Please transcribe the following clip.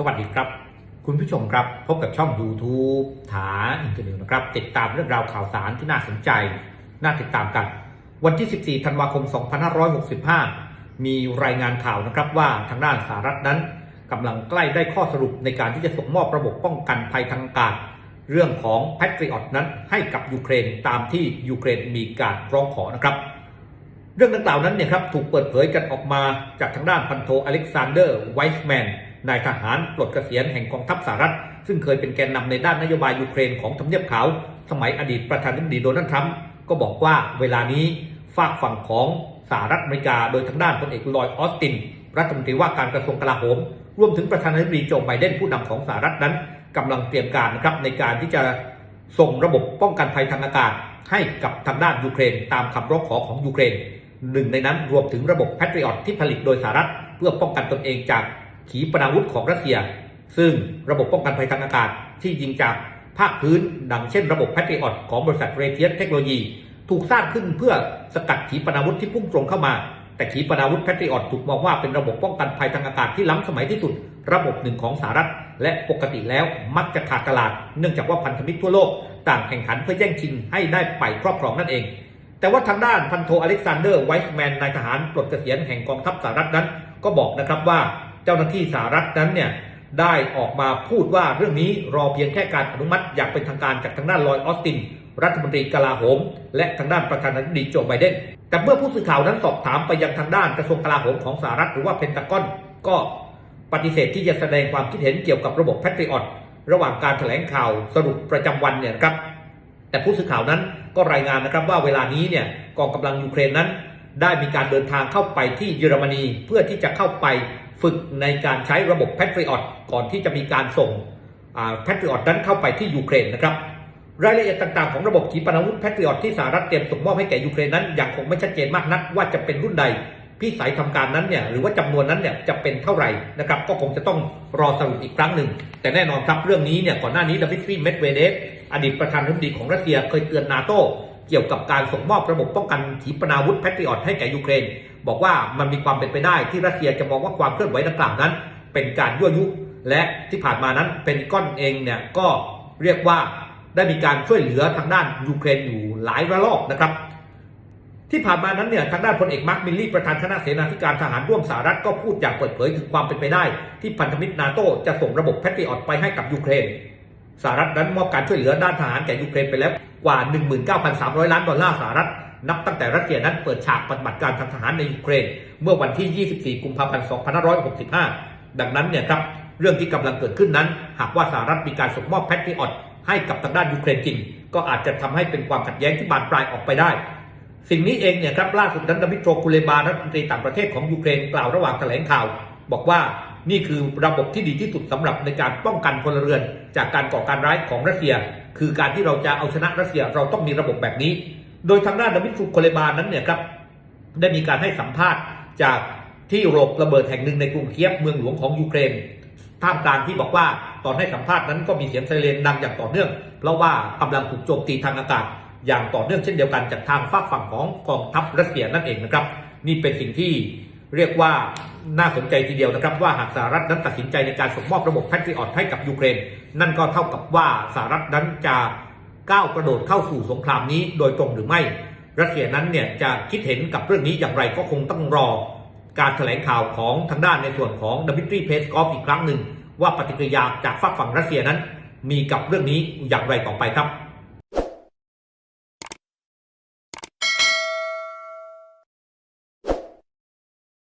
สวัสดีครับ คุณผู้ชมครับพบกับช่อง YouTube ถาอินเทอร์เน็ตนะครับ ติดตามเรื่องราวข่าวสารที่น่าสนใจ น่าติดตามกัน วันที่ 14 ธันวาคม 2565 มีรายงานข่าวนะครับว่าทางด้านสหรัฐนั้นกำลังใกล้ได้ข้อสรุปในการที่จะส่งมอบระบบป้องกันภัยทางอากาศเรื่องของ Patriot นั้นให้กับยูเครนตามที่ยูเครนมีการร้องขอนะครับ เรื่องดังกล่าวนั้นเนี่ยครับถูกเปิดเผยกันออกมาจากทางด้านพันโทอเล็กซานเดอร์ไวส์แมน นายทหารปลดเกษียณแห่งกองทัพสหรัฐ ซึ่งเคยเป็นแกนนำในด้านนโยบายยูเครนของทำเนียบขาว สมัยอดีตประธานาธิบดีโดนัลด์ทรัมป์ก็บอกว่าเวลานี้ฝากฝั่งของสหรัฐอเมริกา โดยทางด้านพลเอกลอยออสติน รัฐมนตรีว่าการกระทรวงกลาโหม รวมถึงประธานาธิบดีโจไบเดนผู้นำของสหรัฐนั้นกำลังเตรียมการนะครับในการที่จะส่งระบบป้องกันภัยทางอากาศ ให้กับทางด้านยูเครน ตามคำร้องขอของยูเครนหนึ่งในนั้นรวมถึงระบบ Patriot ที่ผลิตโดยสหรัฐ เพื่อป้องกันตนเองจาก ขีปนาวุธของรัสเซีย ซึ่งระบบป้องกันภัยทางอากาศที่ยิงจากภาคพื้น ดังเช่นระบบ Patriot ของบริษัทเรเทียสเทคโนโลยี ถูกสร้างขึ้นเพื่อสกัดขีปนาวุธที่พุ่งตรงเข้ามา แต่ขีปนาวุธ Patriot ถูกมองว่าเป็นระบบป้องกันภัยทางอากาศที่ล้ำสมัยที่สุด ระบบหนึ่งของสหรัฐ และปกติแล้วมักจะขาดตลาด เนื่องจากว่าพันธมิตรทั่วโลกต่างแข่งขันเพื่อแย่งชิงให้ได้ไปครอบครองนั่นเอง แต่ว่าทางด้านพันโทอเล็กซานเดอร์ไวส์แมนนายทหารปลดเกษียณแห่งกองทัพสหรัฐนั้น ก็บอกนะครับว่า จ้าหน้าที่สหรัฐนั้นเนี่ยได้ออกมาพูดว่าเรื่องนี้รอเพียงแค่การอนุมัติอย่างเป็นทางการจากทางด้านลอยออสติน รัฐมนตรีกลาโหม และทางด้านประธานาธิบดีโจไบเดนแต่เมื่อผู้สื่อข่าวนั้นสอบถามไปยังทางด้านกระทรวงกลาโหมของสหรัฐหรือว่าเพนตากอนก็ปฏิเสธที่จะแสดงความคิดเห็นเกี่ยวกับระบบแพทริออตระหว่างการแถลงข่าวสรุปประจำวันเนี่ยนะครับ แต่ผู้สื่อข่าวนั้นก็รายงานนะครับว่าเวลานี้เนี่ยกองกำลังยูเครนนั้น ได้มีการเดินทางเข้าไปที่เยอรมนีเพื่อที่จะเข้าไป ฝึกในการใช้ระบบ Patriot ก่อนที่จะมีการส่งแพทริออตนั้นเข้าไปที่ยูเครนนะครับรายละเอียดต่างๆของระบบขีปนาวุธแพทริออตที่สหรัฐเตรียมส่งมอบให้แก่ยูเครนนั้นยังคงไม่ชัดเจนมากนักว่าจะเป็นรุ่นใดพิสัยทำการนั้นเนี่ยหรือว่าจำนวนนั้นเนี่ยจะเป็นเท่าไหร่นะครับก็คงจะต้องรอสรุปอีกครั้งหนึ่ง แต่แน่นอนครับเรื่องนี้เนี่ยก่อนหน้านี้ดมิทรีเมดเวเดฟอดีตประธานาธิบดีของรัสเซียเคยเตือนนาโตเกี่ยวกับการส่งมอบระบบป้องกันขีปนาวุธแพทริออตให้แก่ยูเครน บอกว่ามันมีความเป็นไปได้ที่รัสเซียจะมองว่าความเคลื่อนไหวดังกล่าวนั้น เป็นการยั่วยุ และที่ผ่านมานั้นเป็นก้อนเองเนี่ยก็เรียกว่าได้มีการช่วยเหลือทางด้านยูเครนอยู่หลายระลอกนะครับ ที่ผ่านมานั้นเนี่ยทางด้านพลเอกมาร์คมิลลี่ประธานคณะเสนาธิการทหารร่วมสหรัฐก็พูดอย่างเปิดเผยถึงความเป็นไปได้ ที่พันธมิตรนาโตจะส่งระบบแพทริออตไปให้กับยูเครนสหรัฐนั้นมอบการช่วยเหลือด้านทหารแก่ยูเครนไปแล้วกว่า 19,300 ล้านดอลลาร์สหรัฐ นับตั้งแต่รัสเซียนั้นเปิดฉากปฏิบัติการทางทหารในยูเครน เมื่อวันที่ 24 กุมภาพันธ์ 2565 ดังนั้นเนี่ยครับเรื่องที่กำลังเกิดขึ้นนั้น หากว่าสหรัฐมีการส่งมอบแพทริออตให้กับทางด้านยูเครนจริง ก็อาจจะทำให้เป็นความขัดแย้งที่บานปลายออกไปได้ สิ่งนี้เองเนี่ยครับล่าสุดนั้นดมิโตรกุเลบารัฐมนตรีต่างประเทศของยูเครนกล่าวระหว่างแถลงข่าว บอกว่านี่คือระบบที่ดีที่สุดสำหรับในการป้องกันพลเรือน จากการก่อการร้ายของรัสเซีย คือการที่เราจะเอาชนะรัสเซียเราต้องมีระบบแบบนี้ โดยทางด้านดมิโตรกุเลบานั้นเนี่ยครับได้มีการให้สัมภาษณ์จากที่โรบระเบิดแห่งหนึ่งในกรุงเคียฟเมืองหลวงของยูเครนท่ามกลางที่บอกว่าตอนให้สัมภาษณ์นั้นก็มีเสียงไซเรนดังอย่างต่อเนื่อง เพราะว่ากำลังถูกโจมตีทางอากาศ อย่างต่อเนื่องเช่นเดียวกันจากทางฝากฝั่งของกองทัพรัสเซียนั่นเองนะครับ นี่เป็นสิ่งที่เรียกว่าน่าสนใจทีเดียวนะครับ ว่าหากสหรัฐนั้นตัดสินใจในการส่งมอบระบบแพทริออตให้กับยูเครน นั่นก็เท่ากับว่าสหรัฐนั้นจะ ก้าวกระโดดเข้าสู่สงครามนี้โดยตรงหรือไม่ รัสเซียนั้นเนี่ยจะคิดเห็นกับเรื่องนี้อย่างไรก็คงต้องรอ การแถลงข่าวของทางด้านในส่วนของดมิทรีเพสกอฟอีกครั้งหนึ่งว่าปฏิกิริยาจากฝั่งฝั่งรัสเซียนั้น มีกับเรื่องนี้อย่างไรต่อไปครับ